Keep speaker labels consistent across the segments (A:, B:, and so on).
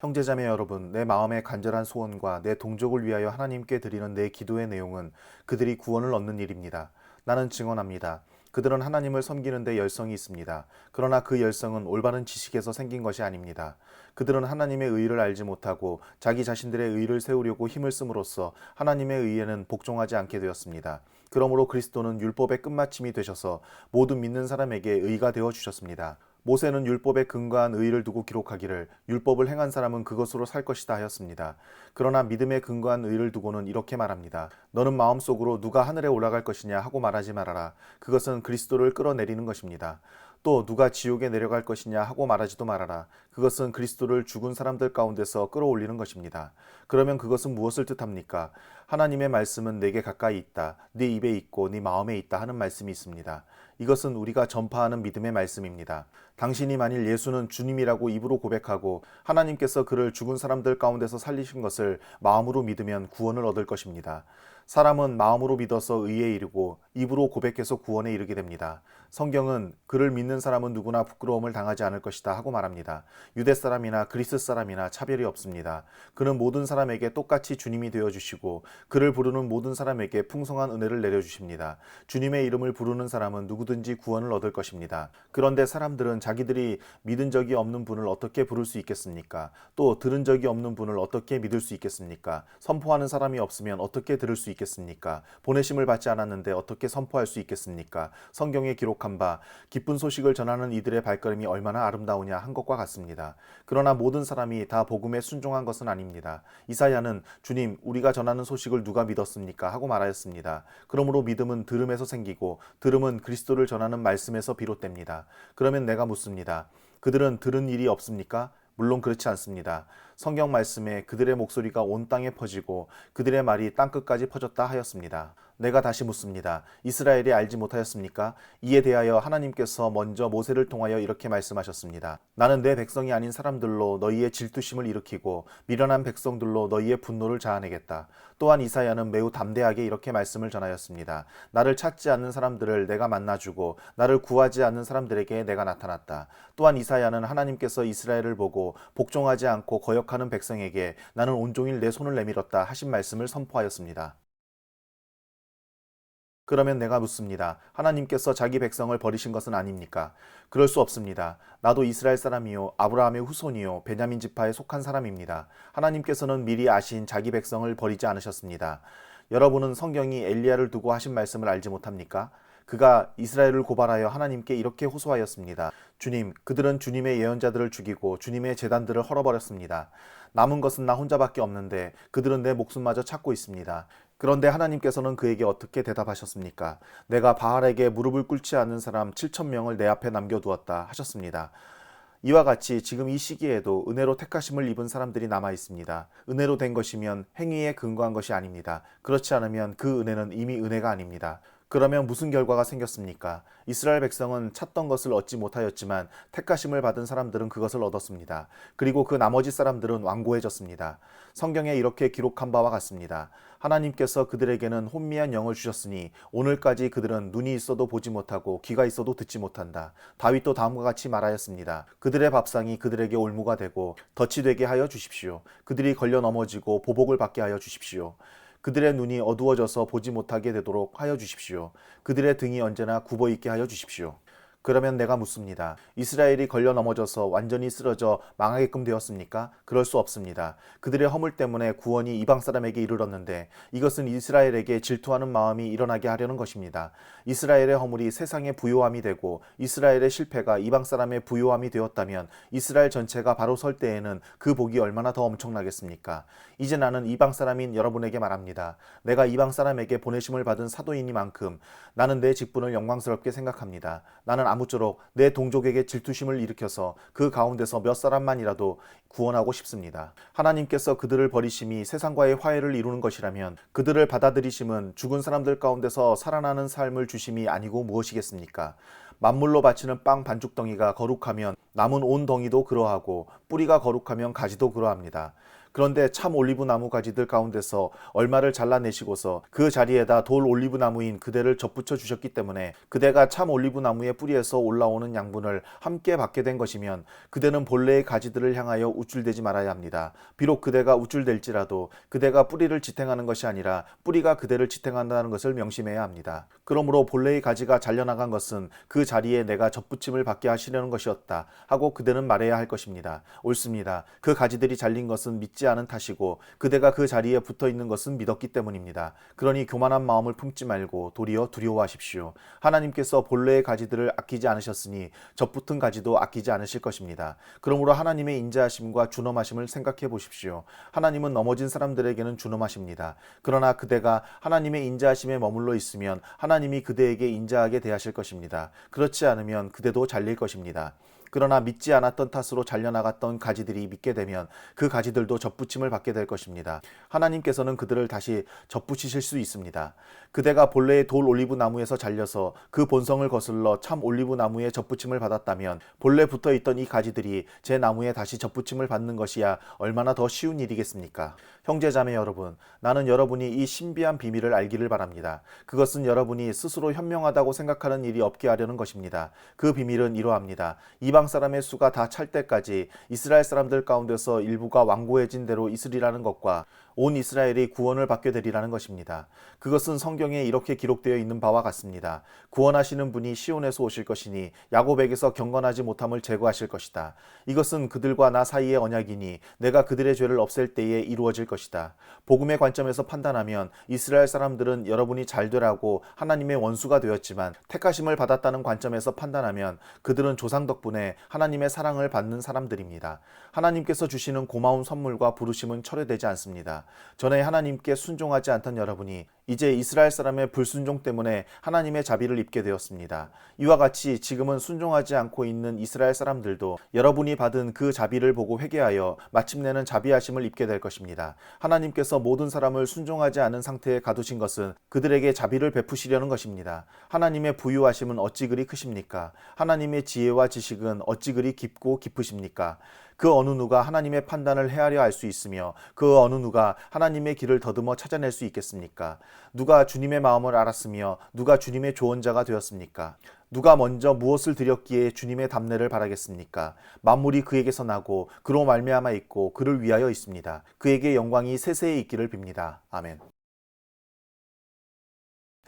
A: 형제자매 여러분, 내 마음의 간절한 소원과 내 동족을 위하여 하나님께 드리는 내 기도의 내용은 그들이 구원을 얻는 일입니다. 나는 증언합니다. 그들은 하나님을 섬기는 데 열성이 있습니다. 그러나 그 열성은 올바른 지식에서 생긴 것이 아닙니다. 그들은 하나님의 의를 알지 못하고 자기 자신들의 의를 세우려고 힘을 씀으로써 하나님의 의에는 복종하지 않게 되었습니다. 그러므로 그리스도는 율법의 끝마침이 되셔서 모든 믿는 사람에게 의가 되어 주셨습니다. 모세는 율법에 근거한 의를 두고 기록하기를 율법을 행한 사람은 그것으로 살 것이다 하였습니다. 그러나 믿음에 근거한 의를 두고는 이렇게 말합니다. 너는 마음속으로 누가 하늘에 올라갈 것이냐 하고 말하지 말아라. 그것은 그리스도를 끌어내리는 것입니다. 또 누가 지옥에 내려갈 것이냐 하고 말하지도 말아라. 그것은 그리스도를 죽은 사람들 가운데서 끌어올리는 것입니다. 그러면 그것은 무엇을 뜻합니까? 하나님의 말씀은 내게 가까이 있다. 네 입에 있고 네 마음에 있다 하는 말씀이 있습니다. 이것은 우리가 전파하는 믿음의 말씀입니다. 당신이 만일 예수는 주님이라고 입으로 고백하고 하나님께서 그를 죽은 사람들 가운데서 살리신 것을 마음으로 믿으면 구원을 얻을 것입니다. 사람은 마음으로 믿어서 의에 이르고 입으로 고백해서 구원에 이르게 됩니다. 성경은 그를 믿는 사람은 누구나 부끄러움을 당하지 않을 것이다 하고 말합니다. 유대 사람이나 그리스 사람이나 차별이 없습니다. 그는 모든 사람에게 똑같이 주님이 되어 주시고 그를 부르는 모든 사람에게 풍성한 은혜를 내려 주십니다. 주님의 이름을 부르는 사람은 누구든지 구원을 얻을 것입니다. 그런데 사람들은 자기들이 믿은 적이 없는 분을 어떻게 부를 수 있겠습니까? 또 들은 적이 없는 분을 어떻게 믿을 수 있겠습니까? 선포하는 사람이 없으면 어떻게 들을 수 있겠습니까? 보내심을 받지 않았는데 어떻게 선포할 수 있겠습니까? 성경에 기록한 바 기쁜 소식을 전하는 이들의 발걸음이 얼마나 아름다우냐 한 것과 같습니다. 그러나 모든 사람이 다 복음에 순종한 것은 아닙니다. 이사야는 주님 우리가 전하는 소식을 누가 믿었습니까? 하고 말하였습니다. 그러므로 믿음은 들음에서 생기고 들음은 그리스도를 전하는 말씀에서 비롯됩니다. 그러면 내가 묻습니다. 그들은 들은 일이 없습니까? 물론 그렇지 않습니다. 성경 말씀에 그들의 목소리가 온 땅에 퍼지고 그들의 말이 땅 끝까지 퍼졌다 하였습니다. 내가 다시 묻습니다. 이스라엘이 알지 못하였습니까? 이에 대하여 하나님께서 먼저 모세를 통하여 이렇게 말씀하셨습니다. 나는 내 백성이 아닌 사람들로 너희의 질투심을 일으키고 미련한 백성들로 너희의 분노를 자아내겠다. 또한 이사야는 매우 담대하게 이렇게 말씀을 전하였습니다. 나를 찾지 않는 사람들을 내가 만나주고 나를 구하지 않는 사람들에게 내가 나타났다. 또한 이사야는 하나님께서 이스라엘을 보고 복종하지 않고 거역하는 백성에게 나는 온종일 내 손을 내밀었다 하신 말씀을 선포하였습니다. 그러면 내가 묻습니다. 하나님께서 자기 백성을 버리신 것은 아닙니까? 그럴 수 없습니다. 나도 이스라엘 사람이요 아브라함의 후손이요 베냐민 지파에 속한 사람입니다. 하나님께서는 미리 아신 자기 백성을 버리지 않으셨습니다. 여러분은 성경이 엘리야를 두고 하신 말씀을 알지 못합니까? 그가 이스라엘을 고발하여 하나님께 이렇게 호소하였습니다. 주님, 그들은 주님의 예언자들을 죽이고 주님의 재단들을 헐어버렸습니다. 남은 것은 나 혼자밖에 없는데 그들은 내 목숨마저 찾고 있습니다. 그런데 하나님께서는 그에게 어떻게 대답하셨습니까? 내가 바알에게 무릎을 꿇지 않는 사람 7천 명을 내 앞에 남겨두었다 하셨습니다. 이와 같이 지금 이 시기에도 은혜로 택하심을 입은 사람들이 남아 있습니다. 은혜로 된 것이면 행위에 근거한 것이 아닙니다. 그렇지 않으면 그 은혜는 이미 은혜가 아닙니다. 그러면 무슨 결과가 생겼습니까? 이스라엘 백성은 찾던 것을 얻지 못하였지만 택하심을 받은 사람들은 그것을 얻었습니다. 그리고 그 나머지 사람들은 완고해졌습니다. 성경에 이렇게 기록한 바와 같습니다. 하나님께서 그들에게는 혼미한 영을 주셨으니 오늘까지 그들은 눈이 있어도 보지 못하고 귀가 있어도 듣지 못한다. 다윗도 다음과 같이 말하였습니다. 그들의 밥상이 그들에게 올무가 되고 덫이 되게 하여 주십시오. 그들이 걸려 넘어지고 보복을 받게 하여 주십시오. 그들의 눈이 어두워져서 보지 못하게 되도록 하여 주십시오. 그들의 등이 언제나 굽어 있게 하여 주십시오. 그러면 내가 묻습니다. 이스라엘이 걸려 넘어져서 완전히 쓰러져 망하게끔 되었습니까? 그럴 수 없습니다. 그들의 허물 때문에 구원이 이방 사람에게 이르렀는데 이것은 이스라엘에게 질투하는 마음이 일어나게 하려는 것입니다. 이스라엘의 허물이 세상의 부요함이 되고 이스라엘의 실패가 이방 사람의 부요함이 되었다면 이스라엘 전체가 바로 설 때에는 그 복이 얼마나 더 엄청나겠습니까? 이제 나는 이방 사람인 여러분에게 말합니다. 내가 이방 사람에게 보내심을 받은 사도이니만큼 나는 내 직분을 영광스럽게 생각합니다. 나는 아무쪼록 내 동족에게 질투심을 일으켜서 그 가운데서 몇 사람만이라도 구원하고 싶습니다. 하나님께서 그들을 버리심이 세상과의 화해를 이루는 것이라면 그들을 받아들이심은 죽은 사람들 가운데서 살아나는 삶을 주심이 아니고 무엇이겠습니까? 만물로 바치는 빵 반죽 덩이가 거룩하면 남은 온 덩이도 그러하고 뿌리가 거룩하면 가지도 그러합니다. 그런데 참 올리브 나무 가지들 가운데서 얼마를 잘라내시고서 그 자리에다 돌 올리브 나무인 그대를 접붙여 주셨기 때문에 그대가 참 올리브 나무의 뿌리에서 올라오는 양분을 함께 받게 된 것이면 그대는 본래의 가지들을 향하여 우쭐대지 말아야 합니다. 비록 그대가 우쭐댈지라도 그대가 뿌리를 지탱하는 것이 아니라 뿌리가 그대를 지탱한다는 것을 명심해야 합니다. 그러므로 본래의 가지가 잘려나간 것은 그 자리에 내가 접붙임을 받게 하시려는 것이었다 하고 그대는 말해야 할 것입니다. 옳습니다. 그 가지들이 잘린 것은 믿지 않은 탓이고 그대가 그 자리에 붙어 있는 것은 믿었기 때문입니다. 그러니 교만한 마음을 품지 말고 도리어 두려워하십시오. 하나님께서 본래의 가지들을 아끼지 않으셨으니 접붙은 가지도 아끼지 않으실 것입니다. 그러므로 하나님의 인자하심과 준엄하심을 생각해 보십시오. 하나님은 넘어진 사람들에게는 준엄하십니다. 그러나 그대가 하나님의 인자하심에 머물러 있으면 하나님이 그대에게 인자하게 대하실 것입니다. 그렇지 않으면 그대도 잘릴 것입니다. 그러나 믿지 않았던 탓으로 잘려나갔던 가지들이 믿게 되면 그 가지들도 접붙임을 받게 될 것입니다. 하나님께서는 그들을 다시 접붙이실 수 있습니다. 그대가 본래의 돌 올리브 나무에서 잘려서 그 본성을 거슬러 참 올리브 나무에 접붙임을 받았다면 본래 붙어 있던 이 가지들이 제 나무에 다시 접붙임을 받는 것이야 얼마나 더 쉬운 일이겠습니까? 형제자매 여러분, 나는 여러분이 이 신비한 비밀을 알기를 바랍니다. 그것은 여러분이 스스로 현명하다고 생각하는 일이 없게 하려는 것입니다. 그 비밀은 이러합니다. 이방 사람의 수가 다 찰 때까지 이스라엘 사람들 가운데서 일부가 완고해진 대로 있으리라는 것과 온 이스라엘이 구원을 받게 되리라는 것입니다. 그것은 성경에 이렇게 기록되어 있는 바와 같습니다. 구원하시는 분이 시온에서 오실 것이니 야곱에게서 경건하지 못함을 제거하실 것이다. 이것은 그들과 나 사이의 언약이니 내가 그들의 죄를 없앨 때에 이루어질 것이다. 복음의 관점에서 판단하면 이스라엘 사람들은 여러분이 잘 되라고 하나님의 원수가 되었지만 택하심을 받았다는 관점에서 판단하면 그들은 조상 덕분에 하나님의 사랑을 받는 사람들입니다. 하나님께서 주시는 고마운 선물과 부르심은 철회되지 않습니다. 전에 하나님께 순종하지 않던 여러분이 이제 이스라엘 사람의 불순종 때문에 하나님의 자비를 입게 되었습니다. 이와 같이 지금은 순종하지 않고 있는 이스라엘 사람들도 여러분이 받은 그 자비를 보고 회개하여 마침내는 자비하심을 입게 될 것입니다. 하나님께서 모든 사람을 순종하지 않은 상태에 가두신 것은 그들에게 자비를 베푸시려는 것입니다. 하나님의 부유하심은 어찌 그리 크십니까? 하나님의 지혜와 지식은 어찌 그리 깊고 깊으십니까? 그 어느 누가 하나님의 판단을 헤아려 알 수 있으며 그 어느 누가 하나님의 길을 더듬어 찾아낼 수 있겠습니까? 누가 주님의 마음을 알았으며 누가 주님의 조언자가 되었습니까? 누가 먼저 무엇을 드렸기에 주님의 담례를 바라겠습니까? 만물이 그에게서 나고 그로 말미암아 있고 그를 위하여 있습니다. 그에게 영광이 세세에 있기를 빕니다. 아멘.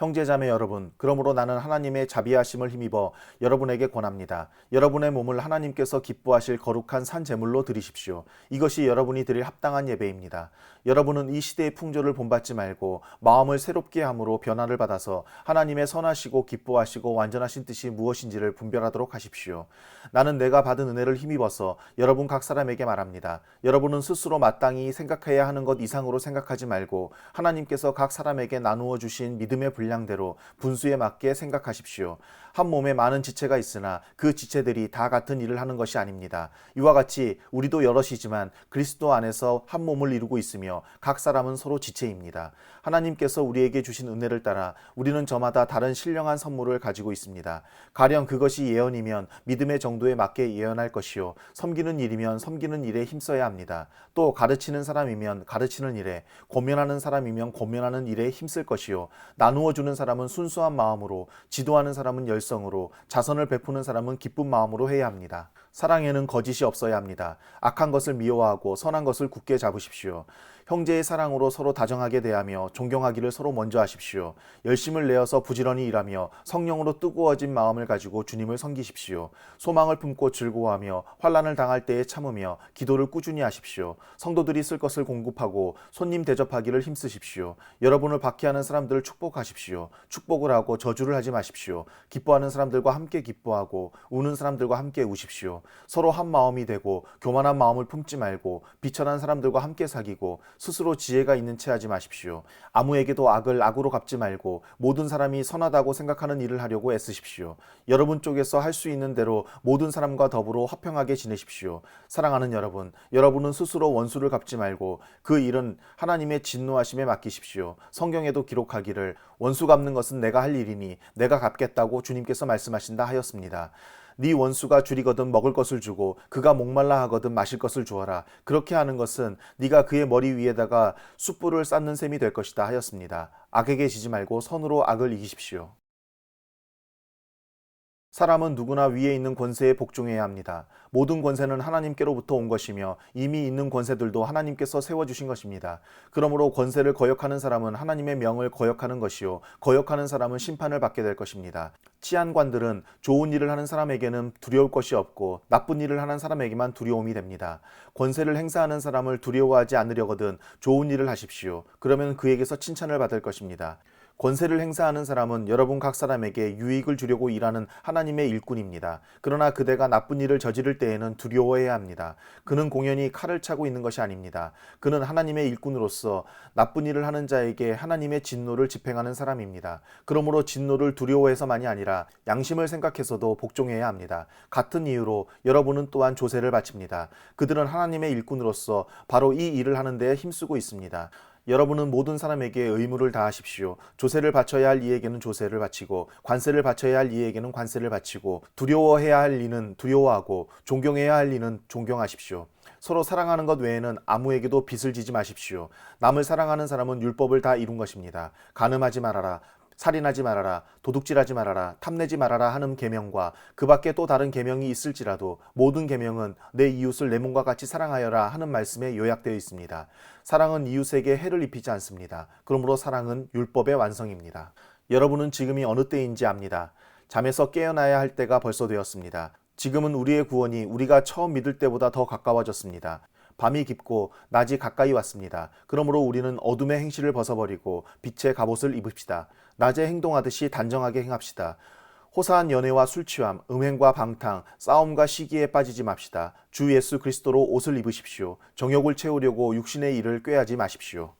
A: 형제자매 여러분, 그러므로 나는 하나님의 자비하심을 힘입어 여러분에게 권합니다. 여러분의 몸을 하나님께서 기뻐하실 거룩한 산 제물로 드리십시오. 이것이 여러분이 드릴 합당한 예배입니다. 여러분은 이 시대의 풍조를 본받지 말고 마음을 새롭게 함으로 변화를 받아서 하나님의 선하시고 기뻐하시고 완전하신 뜻이 무엇인지를 분별하도록 하십시오. 나는 내가 받은 은혜를 힘입어서 여러분 각 사람에게 말합니다. 여러분은 스스로 마땅히 생각해야 하는 것 이상으로 생각하지 말고 하나님께서 각 사람에게 나누어 주신 믿음의 분량 대로 분수에 맞게 생각하십시오. 한 몸에 많은 지체가 있으나 그 지체들이 다 같은 일을 하는 것이 아닙니다. 이와 같이 우리도 여럿이지만 그리스도 안에서 한 몸을 이루고 있으며 각 사람은 서로 지체입니다. 하나님께서 우리에게 주신 은혜를 따라 우리는 저마다 다른 신령한 선물을 가지고 있습니다. 가령 그것이 예언이면 믿음의 정도에 맞게 예언할 것이요 섬기는 일이면 섬기는 일에 힘써야 합니다. 또 가르치는 사람이면 가르치는 일에 고면하는 사람이면 고면하는 일에 힘쓸 것이요 나누어 주는 사람은 순수한 마음으로 지도하는 사람은 열 열성으로 자선을 베푸는 사람은 기쁜 마음으로 해야 합니다. 사랑에는 거짓이 없어야 합니다. 악한 것을 미워하고 선한 것을 굳게 잡으십시오. 형제의 사랑으로 서로 다정하게 대하며 존경하기를 서로 먼저 하십시오. 열심을 내어서 부지런히 일하며 성령으로 뜨거워진 마음을 가지고 주님을 섬기십시오. 소망을 품고 즐거워하며 환란을 당할 때에 참으며 기도를 꾸준히 하십시오. 성도들이 쓸 것을 공급하고 손님 대접하기를 힘쓰십시오. 여러분을 박해하는 사람들을 축복하십시오. 축복을 하고 저주를 하지 마십시오. 기뻐하는 사람들과 함께 기뻐하고 우는 사람들과 함께 우십시오. 서로 한 마음이 되고 교만한 마음을 품지 말고 비천한 사람들과 함께 사귀고 스스로 지혜가 있는 채 하지 마십시오. 아무에게도 악을 악으로 갚지 말고 모든 사람이 선하다고 생각하는 일을 하려고 애쓰십시오. 여러분 쪽에서 할 수 있는 대로 모든 사람과 더불어 화평하게 지내십시오. 사랑하는 여러분, 여러분은 스스로 원수를 갚지 말고 그 일은 하나님의 진노하심에 맡기십시오. 성경에도 기록하기를 원수 갚는 것은 내가 할 일이니 내가 갚겠다고 주님께서 말씀하신다 하였습니다. 네 원수가 줄이거든 먹을 것을 주고 그가 목말라 하거든 마실 것을 주어라. 그렇게 하는 것은 네가 그의 머리 위에다가 숯불을 쌓는 셈이 될 것이다 하였습니다. 악에게 지지 말고 선으로 악을 이기십시오. 사람은 누구나 위에 있는 권세에 복종해야 합니다. 모든 권세는 하나님께로부터 온 것이며 이미 있는 권세들도 하나님께서 세워주신 것입니다. 그러므로 권세를 거역하는 사람은 하나님의 명을 거역하는 것이요. 거역하는 사람은 심판을 받게 될 것입니다. 치안관들은 좋은 일을 하는 사람에게는 두려울 것이 없고 나쁜 일을 하는 사람에게만 두려움이 됩니다. 권세를 행사하는 사람을 두려워하지 않으려거든 좋은 일을 하십시오. 그러면 그에게서 칭찬을 받을 것입니다. 권세를 행사하는 사람은 여러분 각 사람에게 유익을 주려고 일하는 하나님의 일꾼입니다. 그러나 그대가 나쁜 일을 저지를 때에는 두려워해야 합니다. 그는 공연히 칼을 차고 있는 것이 아닙니다. 그는 하나님의 일꾼으로서 나쁜 일을 하는 자에게 하나님의 진노를 집행하는 사람입니다. 그러므로 진노를 두려워해서만이 아니라 양심을 생각해서도 복종해야 합니다. 같은 이유로 여러분은 또한 조세를 바칩니다. 그들은 하나님의 일꾼으로서 바로 이 일을 하는 데 힘쓰고 있습니다. 여러분은 모든 사람에게 의무를 다하십시오. 조세를 바쳐야 할 이에게는 조세를 바치고 관세를 바쳐야 할 이에게는 관세를 바치고 두려워해야 할 이는 두려워하고 존경해야 할 이는 존경하십시오. 서로 사랑하는 것 외에는 아무에게도 빚을 지지 마십시오. 남을 사랑하는 사람은 율법을 다 이룬 것입니다. 간음하지 말아라. 살인하지 말아라, 도둑질하지 말아라, 탐내지 말아라 하는 계명과 그 밖에 또 다른 계명이 있을지라도 모든 계명은 내 이웃을 내 몸과 같이 사랑하여라 하는 말씀에 요약되어 있습니다. 사랑은 이웃에게 해를 입히지 않습니다. 그러므로 사랑은 율법의 완성입니다. 여러분은 지금이 어느 때인지 압니다. 잠에서 깨어나야 할 때가 벌써 되었습니다. 지금은 우리의 구원이 우리가 처음 믿을 때보다 더 가까워졌습니다. 밤이 깊고 낮이 가까이 왔습니다. 그러므로 우리는 어둠의 행실을 벗어버리고 빛의 갑옷을 입읍시다. 낮에 행동하듯이 단정하게 행합시다. 호사한 연애와 술 취함, 음행과 방탕, 싸움과 시기에 빠지지 맙시다. 주 예수 그리스도로 옷을 입으십시오. 정욕을 채우려고 육신의 일을 꾀하지 마십시오.